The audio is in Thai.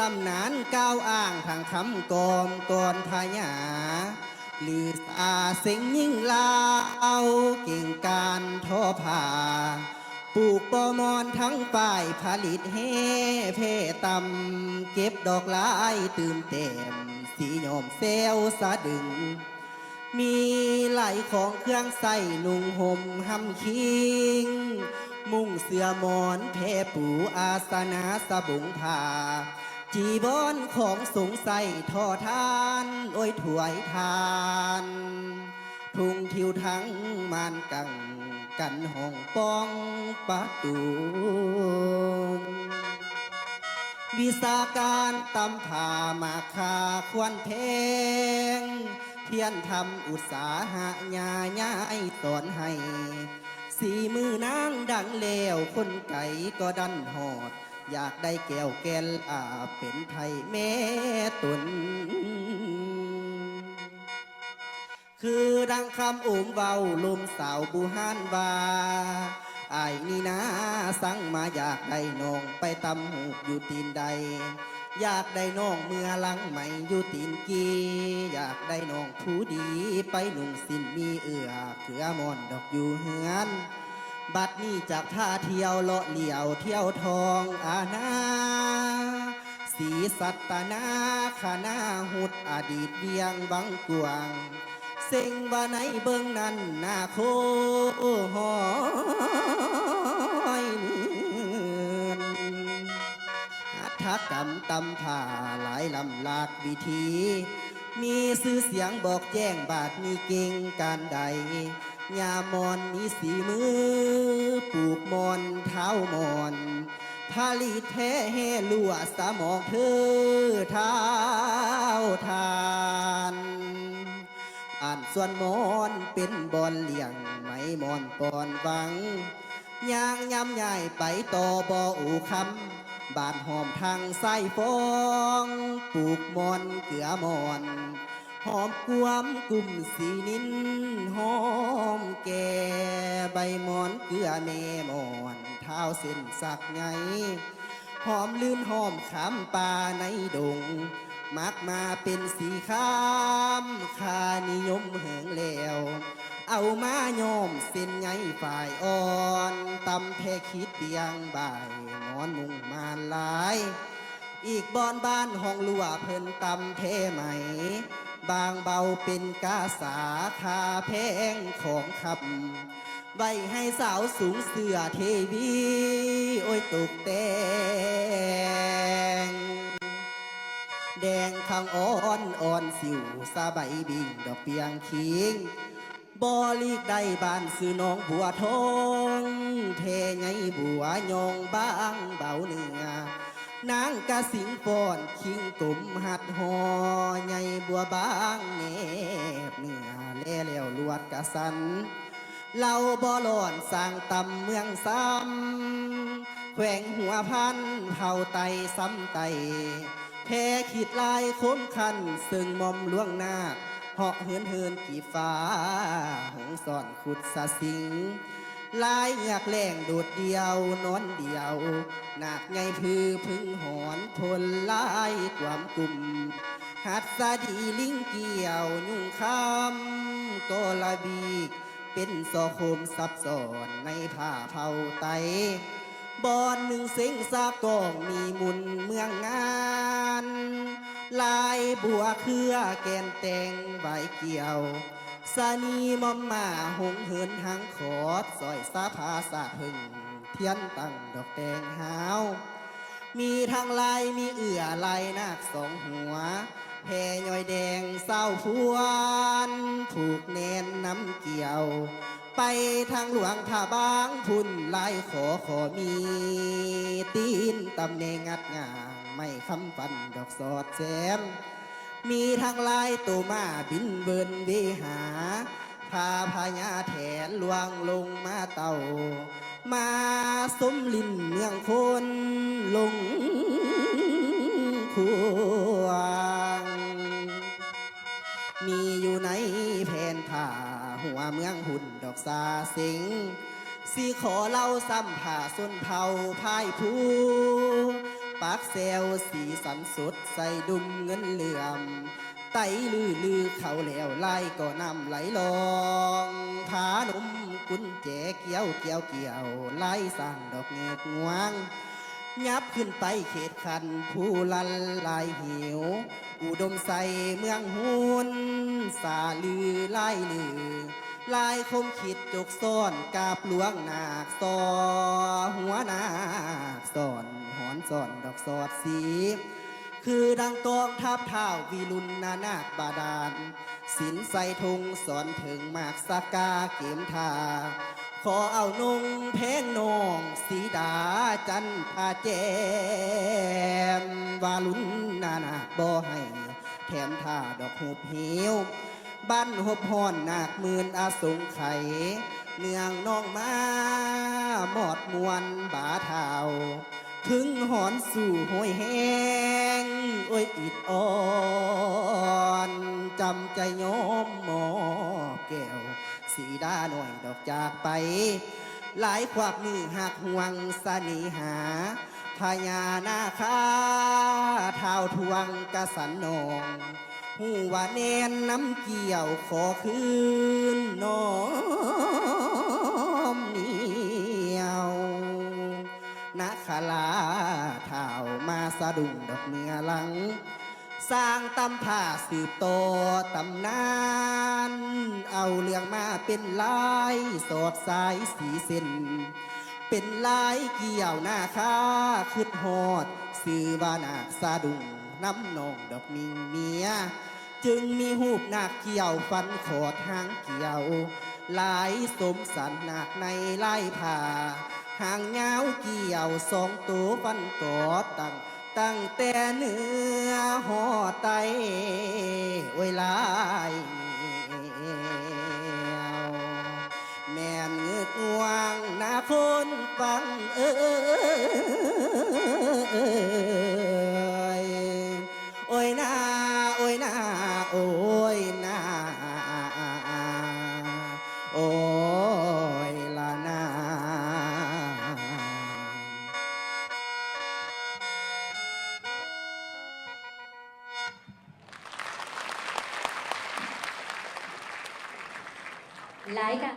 ตำนานก้าวอ้างทางคำกอมก่อนพญาหรือสาเสิงยิ่งลาวเก่งการทอผ้าปลูกปอมอนทั้งฝ่ายผลิตเฮเพตำเก็บดอกลายตื่มเต็ม สีโยมเซลสะดึง มีไหลของเครื่องใส่นุ่งห่มหำคิง มุ่งเสือมอนเพปูอาสนะสบุงผ้า จีบอนของสงใส่ทอทานโอ้ยถวยทาน ทุ่งทิวทั้งมานกังกันห้องป้องปะตูวิสาการตำผามาคาควรเพงเทียนทำอุตสาหะญาญาไอสอนให้สีมือนางดังเลวคนไก่ก็ดันหอด อยากได้แก้วแก้วอาเป็นไทยแม่ตุน คือดังคำอุ้มเบาลมสาวบูฮานวาไอ้ายนี่นะสั่งมาอยากได้น้องไปตำหูกอยู่ตีนใด อยากได้น้องเมื่อลังใหม่อยู่ตีนกี อยากได้น้องผู้ดีไปหนุ่งสินมีเอือเขือมอนดอกอยู่เฮือน บัดนี้จากท่าเที่ยวเลาะเหลี่ยวเที่ยวทองอาณาสีสัตนาขนาหุดอดีตเวียงบังกวางเซ็งว่าในเบิงนั้นนาโคหอยเหมือนหัตถกรรมตำผ่าหลายลำลากวิธี มีชื่อเสียงบอกแจ้งบาทมีเก่งการใด ยามอนมีสีมือ ปลูกมอนเท้ามอนผลิตแท้แห่ลัวสมองเธอเท้าทานอ่านส่วนมอนเป็นบอนเลี้ยงไหมมอนปอนวังยางยำใหญ่ไปต่อบออูคำบานหอมทางไส้ฟอง ปลูกมอนเกลือมอน หอมกวมกลุ่มสีนินหอมแก่ใบมอนเกลือเมมอนเท้าเส้นสักไงหอมลื่นหอมขามป่าในดง มักมาเป็นสีขามคานิยมเหิงแล้ว เอามาโยมเส้นใหญ่ฝ่ายอ่อนตำแพคิดเปียงบ่ายหมอนมุงมานหลาย อีกบอนบ้านห้องลัวเพิ่นตำเพไหม บางเบาเป็นกาสาคาแพงของคำไว้ให้สาวสูงเสือเทวี โอ้ยตกแต่งแดงข้างอ่อนอ่อนสิวสาใบบิ่งดอกเปียงคิงบอลีกได้บ้านซื้อน้องบัวทองเทไงบัวยองบ้าน นางกะสิงปอนคิงกลมหัดหอใหญ่บัวบางแนบเนื้อแล่แล้วลวดกะสันเราบ่หลอนสร้างตำเมืองซ้ำแขวงหัวพันเผาไตซ้ำไตแพ้ขีดลายคมคัน ซึ่งมอมล่วงหน้าเหาะเหินเหินกี่ฟ้าหงสอนขุดสะสิง ลายเหงือกแหล่งโดดเดียวนอนเดียวหนักไงพือพึ่งหอนทนลายความกลุ่มหัดสาดีลิงเกี่ยว ยุ่งคำก็ละบีก เป็นสอโคมซับซ้อนในผ้าเผาไตบอนหนึ่งเสียงสากองมีมุนเมืองงาน ลายบัวเครือแกนแตงใบเกี่ยว สานีมอมมาหงเหินหางขอดซอยสาผาสาพึ่ง เทียนตั้งดอกแดงหาว มีทางลายมีเอื่อลายนาคสองหัวแพ่ย่อยแดงเศร้าพวนผูกแนนน้ำเกี่ยว ไปทางหลวงท่าบางพุ่นลายขอขอมี ตีนตำแหน่งงัดงางไม่คำฟันดอกสอดแซม มีทางลายตัวมาบินเบินเวหา พาพญาแถนลวงลงมาเต่า มาสมลินเมืองคนลงควงมีอยู่ในแผ่นผ้าหัวเมืองหุ่นดอกซาสิงสีขอเล่าซ้ำผ่าส้นเผาพายผู้ ปากแซวสีสันสดใส่ดุมเงินเหลื่อม ไตลือลือเขาแล้วไล่ก็นำไหลลองผาหนมกุญแจเกี่ยวเกี่ยวเกี่ยวไล่สร้างดอกเงือกงวง ยับขึ้นไปเขตคันผู้ลันลายหิว อุดมใสเมืองหุนสาลือไล่ลือลายคมขีดจกซ่อนกาบหลวงนาคซอหัวนาคซ่อน อนซ่อนดอกสอดสี คือดังกองทัพเท้าวิรุณนานาคบาดาลสินใส่ธงสอนถึงมากสากาเกมทา ขอเอานุงเพงนองสีดาจันพาแจมวาลุนนานาคบ่ให้ แถมท่าดอกหุบหิวบ้านหบหอนนาคหมื่นอาสงไขยเนืองน้องมาหมอดมวนบาเทา ถึงหอนสู่ห้วยแห้งโอ้ยอิดอ่อนจำใจโยมหมอแก้ว สีดาหน่อยดอกจากไป หลายควักมือหักห่วงสนิหาพญานาคาเท้าทวงกสันนองหูว่าเนนน้ำเกี่ยวขอคืนนอม นาคาลาเท้ามาสะดุ้งดอกเนื้อหลัง สร้างตำผ่าสืบต่อตำนาน เอาเรื่องมาเป็นลายสอดสายสีเส้น เป็นลายเกี่ยวหน้าค้าคืดฮอดสื่อว่านาคสะดุ้งน้ำนองดอกมิงเมีย จึงมีหูบนาคเกี่ยวฟันขอดหางเกี่ยว หลายสมสันนาคในไล่ผ่าหางยาเกี่ยวสองตัวฟันกอดตั้งตั้งแต่เนื้อห่อไตโอ้ยหลาแม่นเงือกงวงนาคนฟังเอ้ย หลายการ